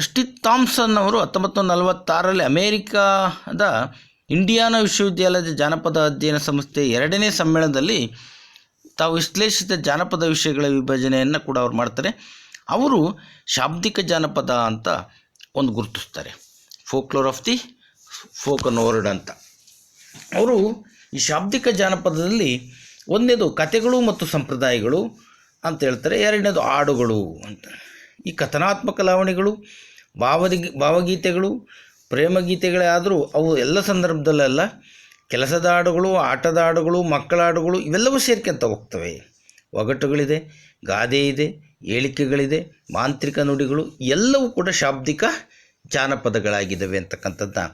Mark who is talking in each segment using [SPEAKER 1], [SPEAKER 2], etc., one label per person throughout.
[SPEAKER 1] ಸ್ಟಿತ್ Thomson ಅವರು ಹತ್ತೊಂಬತ್ತು ನಲವತ್ತಾರರಲ್ಲಿ ಅಮೇರಿಕಾದ ಇಂಡಿಯಾನಾ ವಿಶ್ವವಿದ್ಯಾಲಯದ ಜಾನಪದ ಅಧ್ಯಯನ ಸಂಸ್ಥೆ ಎರಡನೇ ಸಮ್ಮೇಳನದಲ್ಲಿ ತಾವು ವಿಶ್ಲೇಷಿತ ಜಾನಪದ ವಿಷಯಗಳ ವಿಭಜನೆಯನ್ನು ಕೂಡ ಅವ್ರು ಮಾಡ್ತಾರೆ. ಅವರು ಶಾಬ್ದಿಕ ಜಾನಪದ ಅಂತ ಒಂದು ಗುರುತಿಸ್ತಾರೆ. Folklore of the spoken word ಅಂತ. ಅವರು ಈ ಶಾಬ್ದಿಕ ಜಾನಪದದಲ್ಲಿ ಒಂದನೇದು ಕಥೆಗಳು ಮತ್ತು ಸಂಪ್ರದಾಯಗಳು ಅಂತ ಹೇಳ್ತಾರೆ, ಎರಡನೇದು ಹಾಡುಗಳು ಅಂತ. ಈ ಕಥನಾತ್ಮಕ ಲಾವಣಿಗಳು ಭಾವದಿ, ಭಾವಗೀತೆಗಳು, ಪ್ರೇಮಗೀತೆಗಳೇ ಆದರೂ ಅವು ಎಲ್ಲ ಸಂದರ್ಭದಲ್ಲೆಲ್ಲ ಕೆಲಸದ ಹಾಡುಗಳು ಆಟದ ಹಾಡುಗಳು ಮಕ್ಕಳ ಹಾಡುಗಳು ಇವೆಲ್ಲವೂ ಸೇರ್ಕೊಂತ ಹೋಗ್ತವೆ. ಒಗಟುಗಳಿದೆ, ಗಾದೆ ಇದೆ ಏಳಿಕೆಗಳಿದೆ ಮಾಂತ್ರಿಕ ನುಡಿಗಳು ಎಲ್ಲವೂ ಕೂಡ ಶಾಬ್ದಿಕ ಜಾನಪದಗಳಾಗಿದ್ದಾವೆ ಅಂತಕ್ಕಂಥದ್ದನ್ನ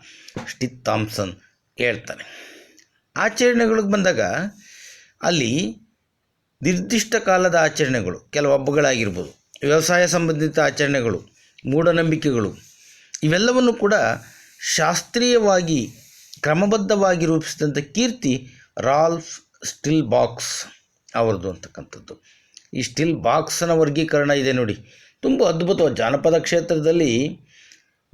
[SPEAKER 1] ಸ್ಟಿತ್ ಥಾಮ್ಸನ್ ಹೇಳ್ತಾನೆ. ಆಚರಣೆಗಳಿಗೆ ಬಂದಾಗ ಅಲ್ಲಿ ನಿರ್ದಿಷ್ಟ ಕಾಲದ ಆಚರಣೆಗಳು, ಕೆಲವು ಹಬ್ಬಗಳಾಗಿರ್ಬೋದು ವ್ಯವಸಾಯ ಸಂಬಂಧಿತ ಆಚರಣೆಗಳು, ಮೂಢನಂಬಿಕೆಗಳು, ಇವೆಲ್ಲವನ್ನು ಕೂಡ ಶಾಸ್ತ್ರೀಯವಾಗಿ ಕ್ರಮಬದ್ಧವಾಗಿ ರೂಪಿಸಿದಂಥ ಕೀರ್ತಿ ರಾಲ್ಫ್ ಸ್ಟಿಲ್ ಬಾಕ್ಸ್ ಅವ್ರದ್ದು ಅಂತಕ್ಕಂಥದ್ದು. ಈ ಸ್ಟಿಲ್ ಬಾಕ್ಸ್ನ ವರ್ಗೀಕರಣ ಇದೆ ನೋಡಿ. ತುಂಬ ಅದ್ಭುತವಾದ ಜಾನಪದ ಕ್ಷೇತ್ರದಲ್ಲಿ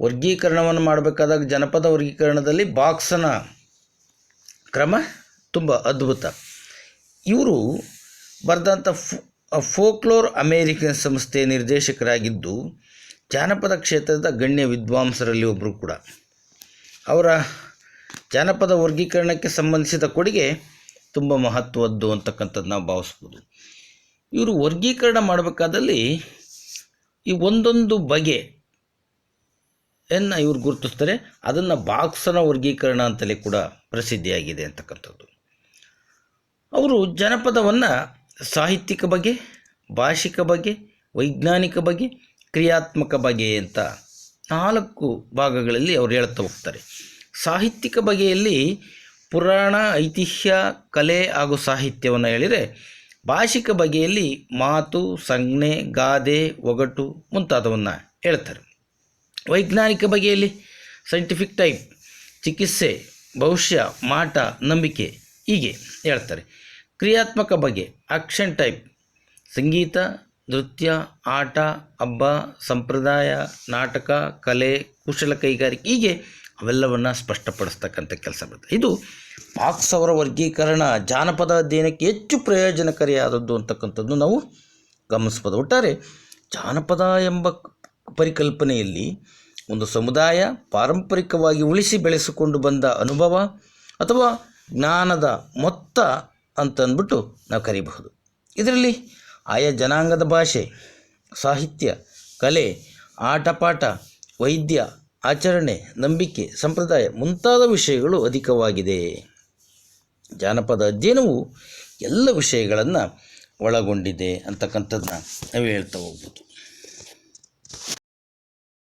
[SPEAKER 1] ವರ್ಗೀಕರಣವನ್ನು ಮಾಡಬೇಕಾದಾಗ ಜನಪದ ವರ್ಗೀಕರಣದಲ್ಲಿ ಬಾಕ್ಸನ ಕ್ರಮ ತುಂಬ ಅದ್ಭುತ. ಇವರು ಬರೆದಂಥ ಫೋಕ್ಲೋರ್ ಅಮೇರಿಕನ್ ಸಂಸ್ಥೆಯ ನಿರ್ದೇಶಕರಾಗಿದ್ದು, ಜಾನಪದ ಕ್ಷೇತ್ರದ ಗಣ್ಯ ವಿದ್ವಾಂಸರಲ್ಲಿ ಒಬ್ಬರು ಕೂಡ. ಅವರ ಜಾನಪದ ವರ್ಗೀಕರಣಕ್ಕೆ ಸಂಬಂಧಿಸಿದ ಕೊಡುಗೆ ತುಂಬ ಮಹತ್ವದ್ದು ಅಂತಕ್ಕಂಥದ್ದು ನಾವು ಭಾವಿಸ್ಬೋದು. ಇವರು ವರ್ಗೀಕರಣ ಮಾಡಬೇಕಾದಲ್ಲಿ ಈ ಒಂದೊಂದು ಬಗೆ ಎನ್ನು ಇವರು ಗುರುತಿಸ್ತಾರೆ. ಅದನ್ನು ಬಾಕ್ಸನ ವರ್ಗೀಕರಣ ಅಂತಲೇ ಕೂಡ ಪ್ರಸಿದ್ಧಿಯಾಗಿದೆ ಅಂತಕ್ಕಂಥದ್ದು. ಅವರು ಜನಪದವನ್ನು ಸಾಹಿತ್ಯಿಕ ಬಗೆ ಭಾಷಿಕ ಬಗೆ ವೈಜ್ಞಾನಿಕ ಬಗೆ ಕ್ರಿಯಾತ್ಮಕ ಬಗೆ ಅಂತ ನಾಲ್ಕು ಭಾಗಗಳಲ್ಲಿ ಅವ್ರು ಹೇಳ್ತಾ ಹೋಗ್ತಾರೆ. ಸಾಹಿತ್ಯಿಕ ಬಗೆಯಲ್ಲಿ ಪುರಾಣ, ಐತಿಹ್ಯ, ಕಲೆ ಹಾಗೂ ಸಾಹಿತ್ಯವನ್ನು ಹೇಳಿದರೆ ಭಾಷಿಕ ಬಗೆಯಲ್ಲಿ ಮಾತು, ಸಂಜ್ಞೆ, ಗಾದೆ, ಒಗಟು ಮುಂತಾದವನ್ನು ಹೇಳ್ತಾರೆ. ವೈಜ್ಞಾನಿಕ ಬಗೆಯಲ್ಲಿ ಸೈಂಟಿಫಿಕ್ ಟೈಪ್ ಚಿಕಿತ್ಸೆ, ಭವಿಷ್ಯ, ಮಾಟ, ನಂಬಿಕೆ ಹೀಗೆ ಹೇಳ್ತಾರೆ. ಕ್ರಿಯಾತ್ಮಕ ಬಗೆ ಆಕ್ಷನ್ ಟೈಪ್, ಸಂಗೀತ, ನೃತ್ಯ, ಆಟ, ಹಬ್ಬ, ಸಂಪ್ರದಾಯ, ನಾಟಕ, ಕಲೆ, ಕುಶಲ ಕೈಗಾರಿಕೆ, ಹೀಗೆ ಅವೆಲ್ಲವನ್ನು ಸ್ಪಷ್ಟಪಡಿಸ್ತಕ್ಕಂಥ ಕೆಲಸ ಬರುತ್ತೆ ಇದು ಪಾಕ್ಸ್ ಅವರ ವರ್ಗೀಕರಣ ಜಾನಪದ ಅಧ್ಯಯನಕ್ಕೆ ಹೆಚ್ಚು ಪ್ರಯೋಜನಕಾರಿಯಾದದ್ದು ಅಂತಕ್ಕಂಥದ್ದು ನಾವು ಗಮನಿಸ್ಬೋದು. ಒಟ್ಟಾರೆ ಜಾನಪದ ಎಂಬ ಪರಿಕಲ್ಪನೆಯಲ್ಲಿ ಒಂದು ಸಮುದಾಯ ಪಾರಂಪರಿಕವಾಗಿ ಉಳಿಸಿ ಬೆಳೆಸಿಕೊಂಡು ಬಂದ ಅನುಭವ ಅಥವಾ ಜ್ಞಾನದ ಮೊತ್ತ ಅಂತ ಅಂದ್ಬಿಟ್ಟು ನಾವು ಕರಿಬಹುದು. ಇದರಲ್ಲಿ ಆಯಾ ಜನಾಂಗದ ಭಾಷೆ, ಸಾಹಿತ್ಯ, ಕಲೆ, ಆಟಪಾಠ, ವೈದ್ಯ, ಆಚರಣೆ, ನಂಬಿಕೆ, ಸಂಪ್ರದಾಯ ಮುಂತಾದ ವಿಷಯಗಳು ಅಧಿಕವಾಗಿದೆ. ಜಾನಪದ ಅಧ್ಯಯನವು ಎಲ್ಲ ವಿಷಯಗಳನ್ನು ಒಳಗೊಂಡಿದೆ ಅಂತಕ್ಕಂಥದ್ದನ್ನ ನಾವು ಹೇಳ್ತಾ ಹೋಗ್ಬೋದು.